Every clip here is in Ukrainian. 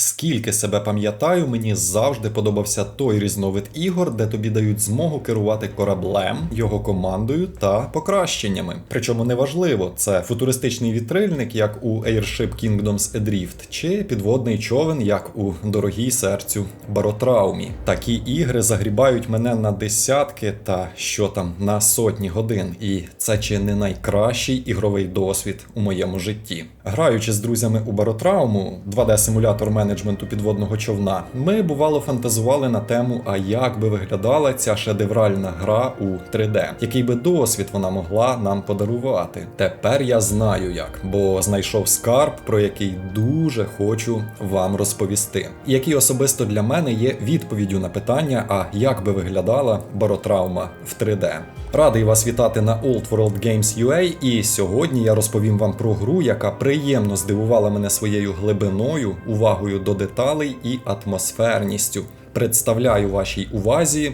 Скільки себе пам'ятаю, мені завжди подобався той різновид ігор, де тобі дають змогу керувати кораблем, його командою та покращеннями. Причому неважливо, це футуристичний вітрильник, як у Airship Kingdoms Adrift, чи підводний човен, як у дорогій серцю Баротраумі. Такі ігри загрібають мене на десятки та що там на сотні годин, і це чи не найкращий ігровий досвід у моєму житті. Граючи з друзями у Баротрауму, 2D-симулятор менеджменту підводного човна, ми бувало фантазували на тему, а як би виглядала ця шедевральна гра у 3D, який би досвід вона могла нам подарувати. Тепер я знаю як, бо знайшов скарб, про який дуже хочу вам розповісти, який особисто для мене є відповіддю на питання, а як би виглядала баротраума в 3D. Радий вас вітати на Old World Games UA, і сьогодні я розповім вам про гру, яка приємно здивувала мене своєю глибиною, увагою до деталей і атмосферністю. Представляю вашій увазі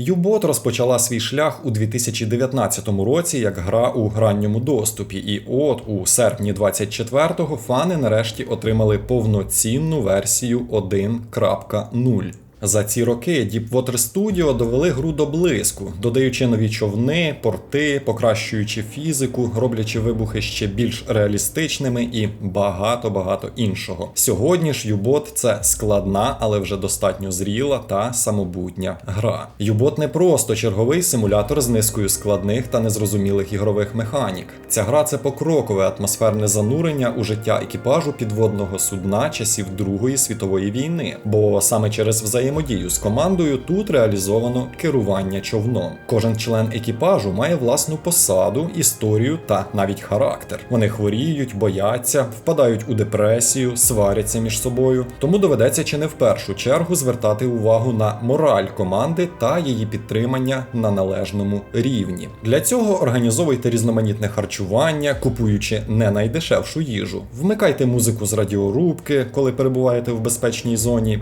Юбот розпочала свій шлях у 2019 році як гра у гранньому доступі, і от у серпні 24-го фани нарешті отримали повноцінну версію 1.0. За ці роки Deepwater Studio довели гру до блиску, додаючи нові човни, порти, покращуючи фізику, роблячи вибухи ще більш реалістичними і багато-багато іншого. Сьогодні ж Юбот це складна, але вже достатньо зріла та самобутня гра. Юбот не просто черговий симулятор з низкою складних та незрозумілих ігрових механік. Ця гра це покрокове атмосферне занурення у життя екіпажу підводного судна часів Другої світової війни, бо саме через взаємодію взаємодію з командою тут реалізовано керування човном. Кожен член екіпажу має власну посаду, історію та навіть характер. Вони хворіють, бояться, впадають у депресію, сваряться між собою. Тому доведеться чи не в першу чергу звертати увагу на мораль команди та її підтримання на належному рівні. Для цього організовуйте різноманітне харчування, купуючи не найдешевшу їжу. Вмикайте музику з радіорубки, коли перебуваєте в безпечній зоні.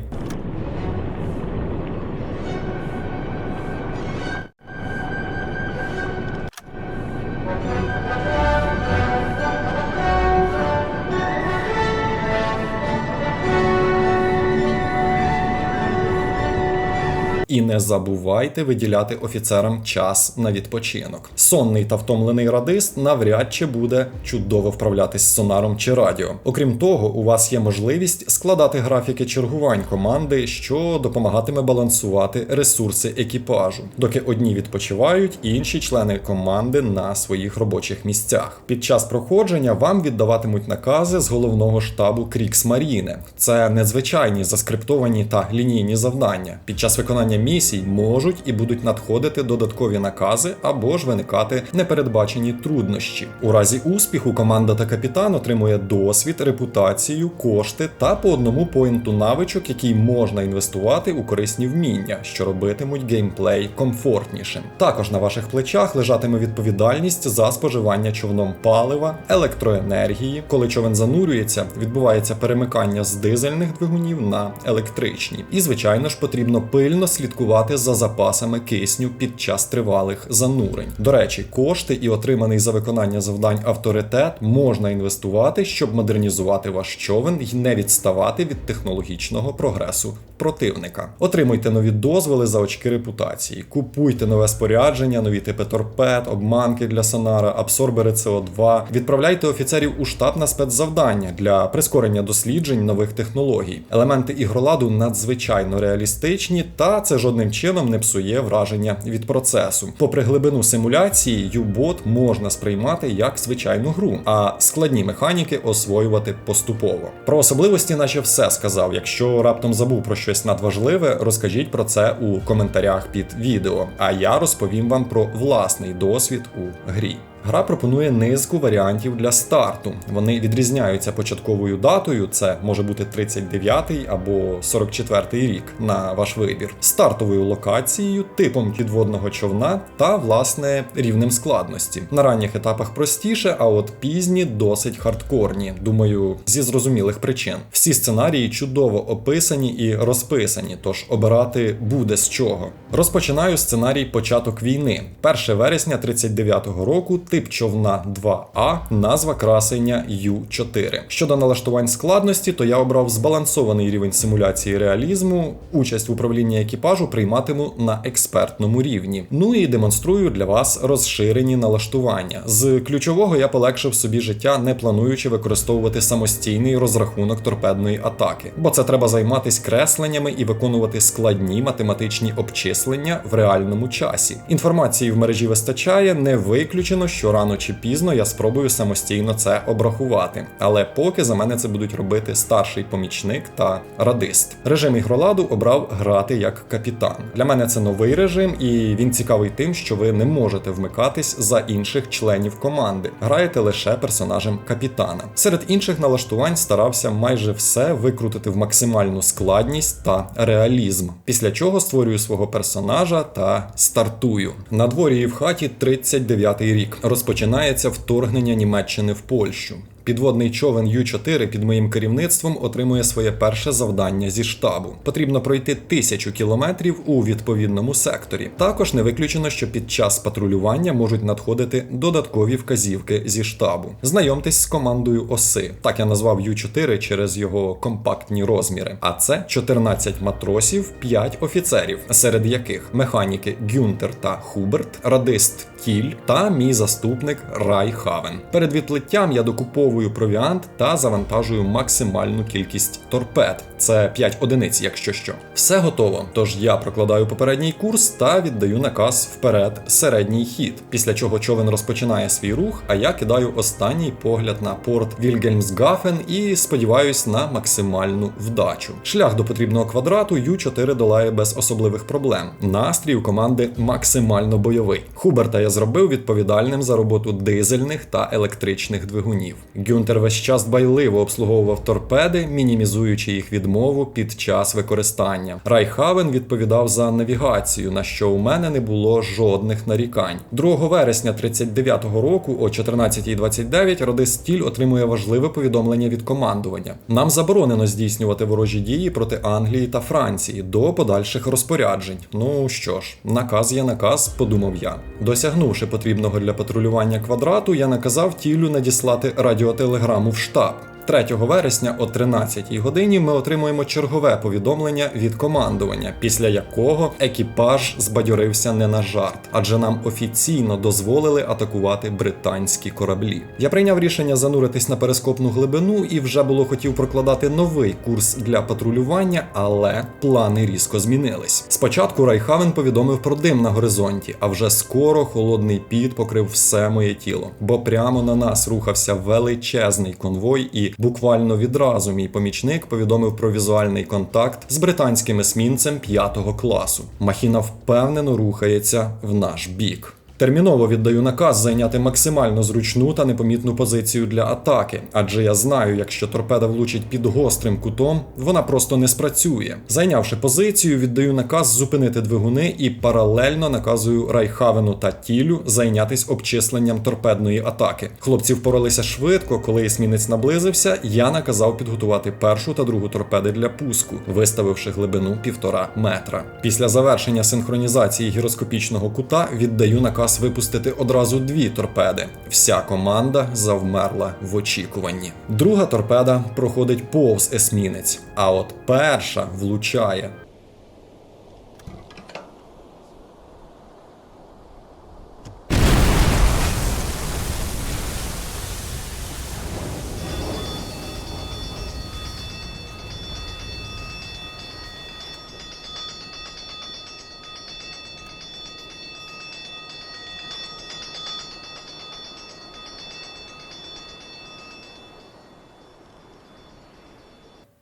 Не забувайте виділяти офіцерам час на відпочинок. Сонний та втомлений радист навряд чи буде чудово вправлятись з сонаром чи радіо. Окрім того, у вас є можливість складати графіки чергувань команди, що допомагатиме балансувати ресурси екіпажу, доки одні відпочивають, інші члени команди на своїх робочих місцях. Під час проходження вам віддаватимуть накази з головного штабу Крікс Маріне. Це незвичайні заскриптовані та лінійні завдання. Під час виконання місій можуть і будуть надходити додаткові накази або ж виникати непередбачені труднощі. У разі успіху команда та капітан отримує досвід, репутацію, кошти та по одному поінту навичок, який можна інвестувати у корисні вміння, що робитимуть геймплей комфортнішим. Також на ваших плечах лежатиме відповідальність за споживання човном палива, електроенергії. Коли човен занурюється, відбувається перемикання з дизельних двигунів на електричні. І, звичайно ж, потрібно пильно слідкувати слідкувати за запасами кисню під час тривалих занурень. До речі, кошти і отриманий за виконання завдань авторитет можна інвестувати, щоб модернізувати ваш човен і не відставати від технологічного прогресу противника. Отримуйте нові дозволи за очки репутації, купуйте нове спорядження, нові типи торпед, обманки для сонара, абсорбери СО2. Відправляйте офіцерів у штаб на спецзавдання для прискорення досліджень нових технологій. Елементи ігроладу надзвичайно реалістичні, та це жодним чином не псує враження від процесу. Попри глибину симуляції, U-Bot можна сприймати як звичайну гру, а складні механіки освоювати поступово. Про особливості, наче все сказав. Якщо раптом забув про щось надважливе, розкажіть про це у коментарях під відео. А я розповім вам про власний досвід у грі. Гра пропонує низку варіантів для старту. Вони відрізняються початковою датою, це може бути 39-й або 44-й рік на ваш вибір, стартовою локацією, типом підводного човна та власне рівнем складності. На ранніх етапах простіше, а от пізні досить хардкорні. Думаю, зі зрозумілих причин. Всі сценарії чудово описані і розписані, тож обирати буде з чого. Розпочинаю сценарій початок війни. 1 вересня 39-го року тип човна 2А, назва красення Ю4. Щодо налаштувань складності, то я обрав збалансований рівень симуляції реалізму. Участь в управлінні екіпажу прийматиму на експертному рівні. Ну і демонструю для вас розширені налаштування. З ключового я полегшив собі життя, не плануючи використовувати самостійний розрахунок торпедної атаки, бо це треба займатися кресленнями і виконувати складні математичні обчислення в реальному часі. Інформації в мережі вистачає, не виключено, що рано чи пізно я спробую самостійно це обрахувати. Але поки за мене це будуть робити старший помічник та радист. Режим ігроладу обрав грати як капітан. Для мене це новий режим, і він цікавий тим, що ви не можете вмикатись за інших членів команди. Граєте лише персонажем капітана. Серед інших налаштувань старався майже все викрутити в максимальну складність та реалізм. Після чого створюю свого персонажа та стартую. На дворі і в хаті 39-й рік розпочинається вторгнення Німеччини в Польщу. Підводний човен Ю4 під моїм керівництвом отримує своє перше завдання зі штабу. Потрібно пройти тисячу кілометрів у відповідному секторі. Також не виключено, що під час патрулювання можуть надходити додаткові вказівки зі штабу. Знайомтесь з командою оси. Так я назвав Ю4 через його компактні розміри. А це 14 матросів, 5 офіцерів, серед яких механіки Гюнтер та Хуберт, радист Кіль та мій заступник Рай Хавен. Перед відплиттям я докуповую провіант та завантажую максимальну кількість торпед. Це 5 одиниць, якщо що. Все готово. Тож я прокладаю попередній курс та віддаю наказ вперед середній хід. Після чого човен розпочинає свій рух, а я кидаю останній погляд на порт Вільгельмсгафен і сподіваюсь на максимальну вдачу. Шлях до потрібного квадрату Ю4 долає без особливих проблем. Настрій у команди максимально бойовий. Хуберта я зробив відповідальним за роботу дизельних та електричних двигунів. Гюнтер весь час дбайливо обслуговував торпеди, мінімізуючи їх відмову під час використання. Райхавен відповідав за навігацію, на що у мене не було жодних нарікань. 2 вересня 39-го року о 14.29 Радис Стіль отримує важливе повідомлення від командування. Нам заборонено здійснювати ворожі дії проти Англії та Франції до подальших розпоряджень. Ну що ж, наказ є наказ, подумав я. Досягнувши потрібного для патрулювання квадрату, я наказав тілю надіслати радіотелеграму в штаб. 3 вересня о 13 годині ми отримуємо чергове повідомлення від командування, після якого екіпаж збадьорився не на жарт, адже нам офіційно дозволили атакувати британські кораблі. Я прийняв рішення зануритись на перископну глибину і вже було хотів прокладати новий курс для патрулювання, але плани різко змінились. Спочатку Райхавен повідомив про дим на горизонті, а вже скоро холодний піт покрив все моє тіло, бо прямо на нас рухався величезний конвой і Буквально відразу мій помічник повідомив про візуальний контакт з британським есмінцем п'ятого класу. Махіна впевнено рухається в наш бік. Терміново віддаю наказ зайняти максимально зручну та непомітну позицію для атаки, адже я знаю, якщо торпеда влучить під гострим кутом, вона просто не спрацює. Зайнявши позицію, віддаю наказ зупинити двигуни і паралельно наказую Райхавену та Тілю зайнятись обчисленням торпедної атаки. Хлопці впоралися швидко, коли есмінець наблизився, я наказав підготувати першу та другу торпеди для пуску, виставивши глибину півтора метра. Після завершення синхронізації гіроскопічного кута віддаю наказ випустити одразу дві торпеди. Вся команда завмерла в очікуванні. Друга торпеда проходить повз есмінець, а от перша влучає.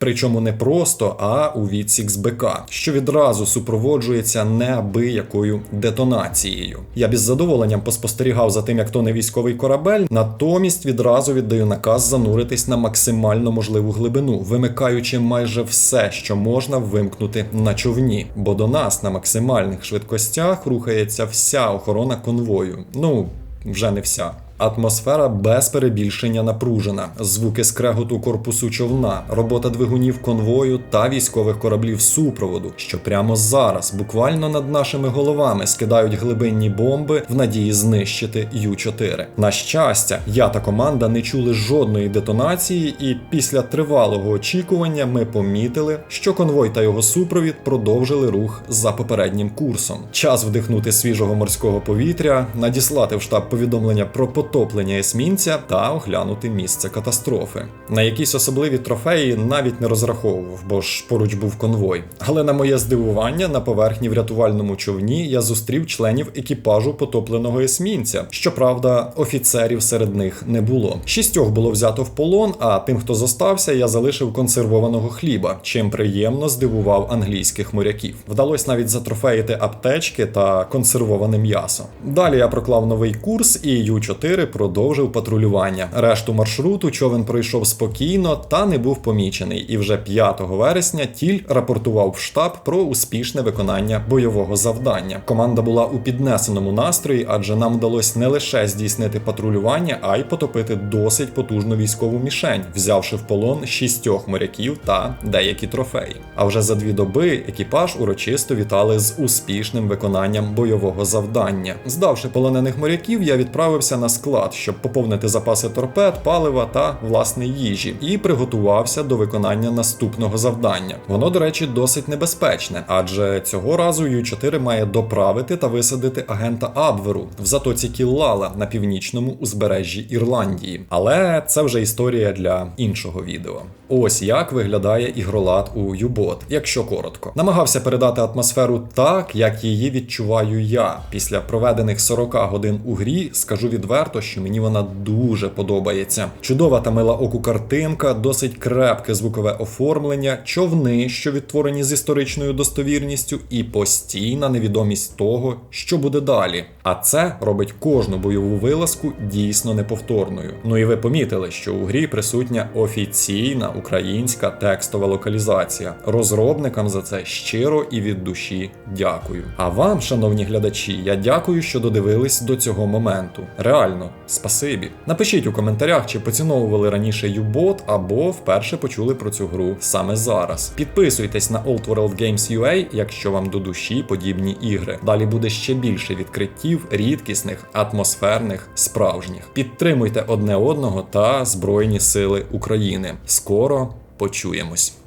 Причому не просто, а у відсік з БК, що відразу супроводжується неабиякою детонацією. Я без задоволенням поспостерігав за тим, як то не військовий корабель, натомість відразу віддаю наказ зануритись на максимально можливу глибину, вимикаючи майже все, що можна вимкнути на човні. Бо до нас на максимальних швидкостях рухається вся охорона конвою. Ну, вже не вся. Атмосфера без перебільшення напружена, звуки скреготу корпусу човна, робота двигунів конвою та військових кораблів супроводу, що прямо зараз, буквально над нашими головами, скидають глибинні бомби в надії знищити Ю-4. На щастя, я та команда не чули жодної детонації, і після тривалого очікування ми помітили, що конвой та його супровід продовжили рух за попереднім курсом. Час вдихнути свіжого морського повітря, надіслати в штаб повідомлення про потоплення есмінця та оглянути місце катастрофи. На якісь особливі трофеї навіть не розраховував, бо ж поруч був конвой. Але на моє здивування, на поверхні в рятувальному човні я зустрів членів екіпажу потопленого есмінця. Щоправда, офіцерів серед них не було. Шістьох було взято в полон, а тим, хто зостався, я залишив консервованого хліба, чим приємно здивував англійських моряків. Вдалося навіть затрофеїти аптечки та консервоване м'ясо. Далі я проклав новий курс і Ю-4 продовжив патрулювання. Решту маршруту човен пройшов спокійно та не був помічений. І вже 5 вересня тіль рапортував в штаб про успішне виконання бойового завдання. Команда була у піднесеному настрої, адже нам вдалося не лише здійснити патрулювання, а й потопити досить потужну військову мішень, взявши в полон шістьох моряків та деякі трофеї. А вже за дві доби екіпаж урочисто вітали з успішним виконанням бойового завдання. Здавши полонених моряків, я відправився на склад, щоб поповнити запаси торпед, палива та власне їжі, і приготувався до виконання наступного завдання. Воно, до речі, досить небезпечне, адже цього разу Ю-4 має доправити та висадити агента Абверу в затоці Кіллала на північному узбережжі Ірландії. Але це вже історія для іншого відео. Ось як виглядає ігролад у Юбот, якщо коротко. Намагався передати атмосферу так, як її відчуваю я. Після проведених 40 годин у грі скажу відверто, що мені вона дуже подобається. Чудова та мила оку картинка, досить крепке звукове оформлення, човни, що відтворені з історичною достовірністю, і постійна невідомість того, що буде далі. А це робить кожну бойову вилазку дійсно неповторною. Ну і ви помітили, що у грі присутня офіційна українська текстова локалізація. Розробникам за це щиро і від душі дякую. А вам, шановні глядачі, я дякую, що додивились до цього моменту. Реально, спасибі. Напишіть у коментарях, чи поціновували раніше Юбот або вперше почули про цю гру саме зараз. Підписуйтесь на Old World Games UA, якщо вам до душі подібні ігри. Далі буде ще більше відкриттів, рідкісних, атмосферних, справжніх. Підтримуйте одне одного та Збройні Сили України. Скоро почуємось.